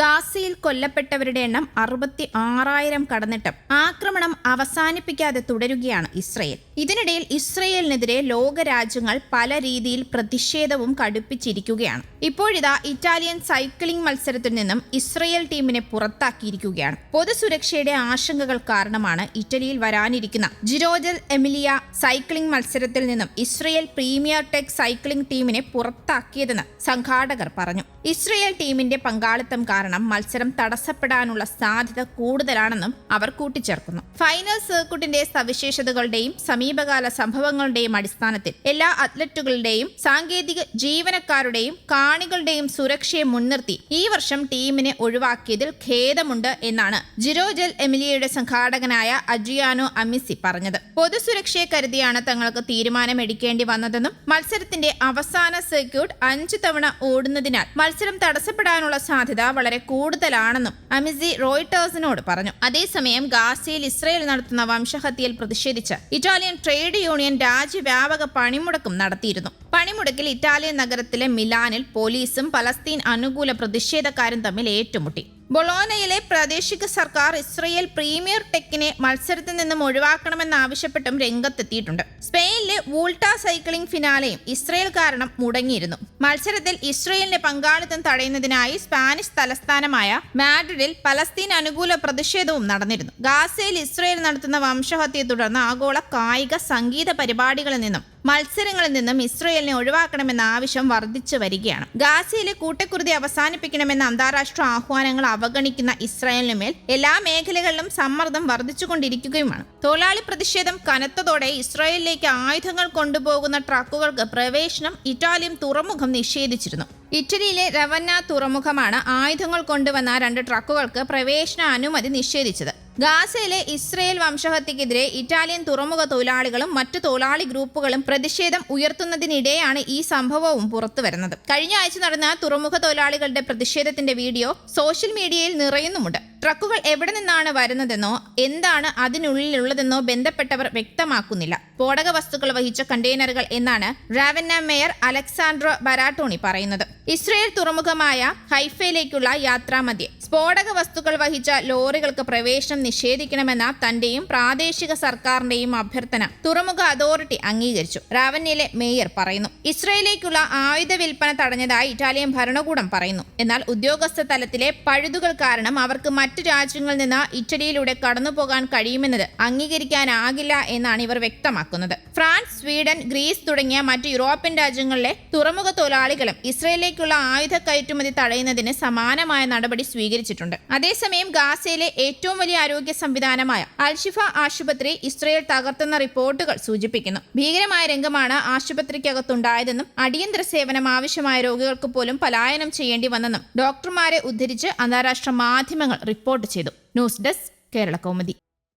ഗാസയിൽ കൊല്ലപ്പെട്ടവരുടെ എണ്ണം അറുപത്തി ആറായിരം കടന്നിട്ടും ആക്രമണം അവസാനിപ്പിക്കാതെ തുടരുകയാണ് ഇസ്രയേൽ. ഇതിനിടയിൽ ഇസ്രയേലിനെതിരെ ലോകരാജ്യങ്ങൾ പല രീതിയിൽ പ്രതിഷേധവും കടുപ്പിച്ചിരിക്കുകയാണ്. ഇപ്പോഴിതാ ഇറ്റാലിയൻ സൈക്ലിംഗ് മത്സരത്തിൽ നിന്നും ഇസ്രയേൽ ടീമിനെ പുറത്താക്കിയിരിക്കുകയാണ്. പൊതുസുരക്ഷയുടെ ആശങ്കകൾ കാരണമാണ് ഇറ്റലിയിൽ വരാനിരിക്കുന്ന ജിരോജൽ എമിലിയ സൈക്ലിംഗ് മത്സരത്തിൽ നിന്നും ഇസ്രയേൽ പ്രീമിയർ ടെക് സൈക്ലിംഗ് ടീമിനെ പുറത്താക്കിയതെന്ന് സംഘാടകർ പറഞ്ഞു. ഇസ്രയേൽ ടീമിന്റെ പങ്കാളിത്തം കാരണം മത്സരം തടസ്സപ്പെടാനുള്ള സാധ്യത കൂടുതലാണെന്നും അവർ കൂട്ടിച്ചേർക്കുന്നു. ഫൈനൽ സർക്യൂട്ടിന്റെ സവിശേഷതകളുടെയും സമീപകാല സംഭവങ്ങളുടെയും അടിസ്ഥാനത്തിൽ എല്ലാ അത്ലറ്റുകളുടെയും സാങ്കേതിക ജീവനക്കാരുടെയും കാണികളുടെയും സുരക്ഷയെ മുൻനിർത്തി ഈ വർഷം ടീമിനെ ഒഴിവാക്കിയതിൽ ഖേദമുണ്ട് എന്നാണ് ജിരോജൽ എമിലിയയുടെ സംഘാടകനായ അജിയാനോ അമിസി പറഞ്ഞത്. പൊതുസുരക്ഷയെ കരുതിയാണ് തങ്ങൾക്ക് തീരുമാനമെടുക്കേണ്ടി വന്നതെന്നും മത്സരത്തിന്റെ അവസാന സർക്യൂട്ട് അഞ്ചു തവണ ഓടുന്നതിനാൽ മത്സരം തടസ്സപ്പെടാനുള്ള സാധ്യത വളരെ കൂടുതലാണെന്നും അമിസി റോയിട്ടേഴ്സിനോട് പറഞ്ഞു. അതേസമയം ഗാസയിൽ ഇസ്രയേൽ നടത്തുന്ന വംശഹത്യയിൽ പ്രതിഷേധിച്ച് ഇറ്റാലിയൻ ട്രേഡ് യൂണിയൻ രാജ്യവ്യാപക പണിമുടക്കും നടത്തിയിരുന്നു. പണിമുടക്കിൽ ഇറ്റാലിയൻ നഗരത്തിലെ മിലാനിൽ പോലീസും പലസ്തീൻ അനുകൂല പ്രതിഷേധക്കാരും തമ്മിൽ ഏറ്റുമുട്ടി. ബൊളോനയിലെ പ്രാദേശിക സർക്കാർ ഇസ്രയേൽ പ്രീമിയർ ടെക്കിനെ മത്സരത്തിൽ നിന്നും ഒഴിവാക്കണമെന്നാവശ്യപ്പെട്ടും രംഗത്തെത്തിയിട്ടുണ്ട്. സ്പെയിനിലെ വൂൾട്ട സൈക്ലിംഗ് ഫിനാലെയും ഇസ്രയേൽ കാരണം മുടങ്ങിയിരുന്നു. മത്സരത്തിൽ ഇസ്രയേലിന്റെ പങ്കാളിത്തം തടയുന്നതിനായി സ്പാനിഷ് തലസ്ഥാനമായ മാഡ്രിഡിൽ പലസ്തീൻ അനുകൂല പ്രതിഷേധവും നടന്നിരുന്നു. ഗാസയിൽ ഇസ്രയേൽ നടത്തുന്ന വംശഹത്യയെ തുടർന്ന് ആഗോള കായിക സംഗീത പരിപാടികളിൽ നിന്നും മത്സരങ്ങളിൽ നിന്നും ഇസ്രയേലിനെ ഒഴിവാക്കണമെന്ന ആവശ്യം വർദ്ധിച്ചു വരികയാണ്. ഗാസയിലെ കൂട്ടക്കുരുതി അവസാനിപ്പിക്കണമെന്ന അന്താരാഷ്ട്ര ആഹ്വാനങ്ങൾ അവഗണിക്കുന്ന ഇസ്രായേലിനുമേൽ എല്ലാ മേഖലകളിലും സമ്മർദ്ദം വർദ്ധിച്ചുകൊണ്ടിരിക്കുകയുമാണ്. തൊഴിലാളി പ്രതിഷേധം കനത്തതോടെ ഇസ്രായേലിലേക്ക് ആയുധങ്ങൾ കൊണ്ടുപോകുന്ന ട്രക്കുകൾക്ക് പ്രവേശനം ഇറ്റാലിയൻ തുറമുഖം നിഷേധിച്ചിരുന്നു. ഇറ്റലിയിലെ റവന്ന തുറമുഖമാണ് ആയുധങ്ങൾ കൊണ്ടുവന്ന രണ്ട് ട്രക്കുകൾക്ക് പ്രവേശന അനുമതി നിഷേധിച്ചത്. ഗാസയിലെ ഇസ്രയേൽ വംശഹത്യക്കെതിരെ ഇറ്റാലിയൻ തുറമുഖ തൊഴിലാളികളും മറ്റു തൊഴിലാളി ഗ്രൂപ്പുകളും പ്രതിഷേധം ഉയർത്തുന്നതിനിടെയാണ് ഈ സംഭവവും പുറത്തുവരുന്നത്. കഴിഞ്ഞ ആഴ്ച നടന്ന തുറമുഖ തൊഴിലാളികളുടെ പ്രതിഷേധത്തിന്റെ വീഡിയോ സോഷ്യൽ മീഡിയയിൽ നിറയുന്നുമുണ്ട്. ട്രക്കുകൾ എവിടെ നിന്നാണ് വരുന്നതെന്നോ എന്താണ് അതിനുള്ളിലുള്ളതെന്നോ ബന്ധപ്പെട്ടവർ വ്യക്തമാക്കുന്നില്ല. സ്ഫോടക വസ്തുക്കൾ വഹിച്ച കണ്ടെയ്നറുകൾ എന്നാണ് റാവന്ന മേയർ അലക്സാൻഡ്രോ ബരാട്ടോണി പറയുന്നത്. ഇസ്രയേൽ തുറമുഖമായ ഹൈഫയിലേക്കുള്ള യാത്രാമധ്യേ സ്ഫോടക വസ്തുക്കൾ വഹിച്ച ലോറികൾക്ക് പ്രവേശനം നിഷേധിക്കണമെന്ന തന്റെയും പ്രാദേശിക സർക്കാരിന്റെയും അഭ്യർത്ഥന തുറമുഖ അതോറിറ്റി അംഗീകരിച്ചു. റാവന്യയിലെ മേയർ പറയുന്നു ഇസ്രയേലിലേക്കുള്ള ആയുധ വിൽപ്പന തടഞ്ഞതായി ഇറ്റാലിയൻ ഭരണകൂടം പറയുന്നു. എന്നാൽ ഉദ്യോഗസ്ഥ തലത്തിലെ പഴുതുകൾ കാരണം അവർക്ക് മറ്റു രാജ്യങ്ങളിൽ നിന്ന് ഇറ്റലിയിലൂടെ കടന്നുപോകാൻ കഴിയുമെന്നത് അംഗീകരിക്കാനാകില്ല എന്നാണ് ഇവർ വ്യക്തമാക്കുന്നത്. ഫ്രാൻസ് സ്വീഡൻ ഗ്രീസ് തുടങ്ങിയ മറ്റ് യൂറോപ്യൻ രാജ്യങ്ങളിലെ തുറമുഖ തൊഴിലാളികളും ഇസ്രയേലിലേക്കുള്ള ആയുധ കയറ്റുമതി തടയുന്നതിന് സമാനമായ നടപടി സ്വീകരിച്ചിട്ടുണ്ട് അതേസമയം ഗാസയിലെ ഏറ്റവും വലിയ ആരോഗ്യ സംവിധാനമായ അൽഷിഫ ആശുപത്രി ഇസ്രയേൽ തകർത്തെന്ന റിപ്പോർട്ടുകൾ സൂചിപ്പിക്കുന്നു. ഭീകരമായ രംഗമാണ് ആശുപത്രിക്കകത്തുണ്ടായതെന്നും അടിയന്തര സേവനം ആവശ്യമായ രോഗികൾക്ക് പോലും പലായനം ചെയ്യേണ്ടി വന്നെന്നും ഡോക്ടർമാരെ ഉദ്ധരിച്ച് അന്താരാഷ്ട്ര മാധ്യമങ്ങൾ റിപ്പോർട്ട് ചെയ്തു. News desk Kerala Kaumudi.